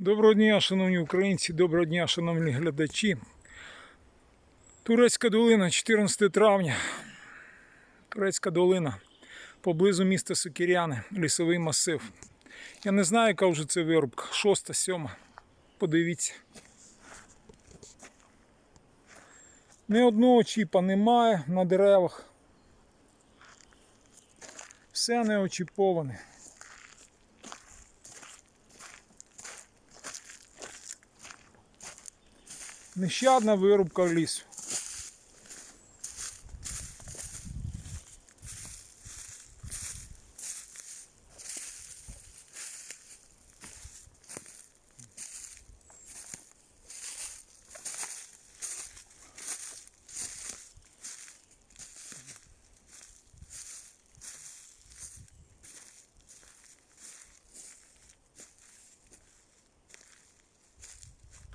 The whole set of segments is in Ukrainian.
Доброго дня, шановні українці, доброго дня, шановні глядачі. Турецька долина, 14 травня. Турецька долина. Поблизу міста Сокіряни, лісовий масив. Я не знаю, яка вже це вирубка. Шоста, сьома. Подивіться. Ні одного чіпа немає на деревах. Все не очіповане. Нещадна вирубка лісу.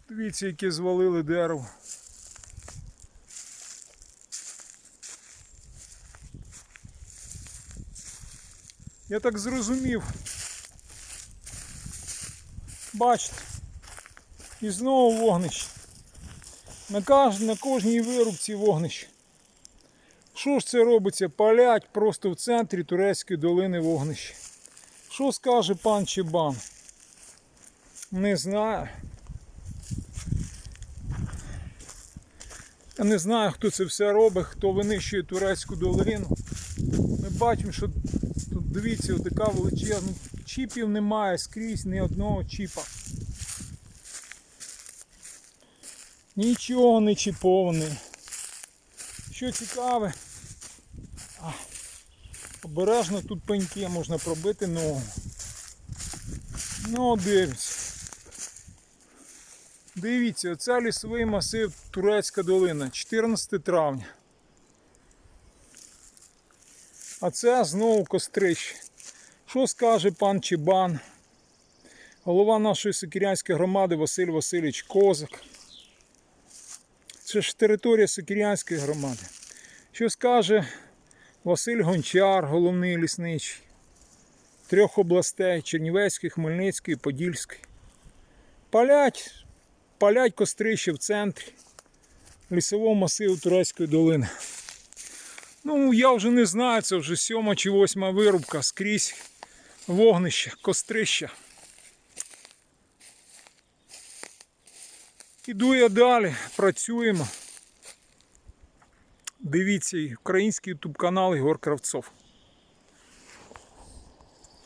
Дивіться, яке звалили дерево. Я так зрозумів. Бачите. І знову вогнище. На, кож... на кожній вирубці вогнище. Що ж це робиться? Палять просто в центрі турецької долини вогнище. Що скаже пан Чебан? Не знаю. Я не знаю, хто це все робить, хто винищує турецьку долину. Ми бачимо, що тут дивіться, така величезна. Чіпів немає скрізь ні одного чіпа. Нічого не чіповане. Що цікаве, а, обережно тут пеньки можна пробити ногу. Ну, дивіться. Дивіться, оце лісовий масив Турецька долина, 14 травня. А це знову кострище. Що скаже пан Чебан, голова нашої Сокірянської громади Василь Васильович Козак. Це ж територія Сокірянської громади. Що скаже Василь Гончар, головний лісничий трьох областей Чернівецької, Хмельницької, Подільської. Палять палять кострище в центрі лісового масиву Турецької долини. Ну, я вже не знаю, це вже сьома чи восьма вирубка скрізь вогнище, кострище. Іду я далі, працюємо. Дивіться, український ютуб канал Ігор Кравцов.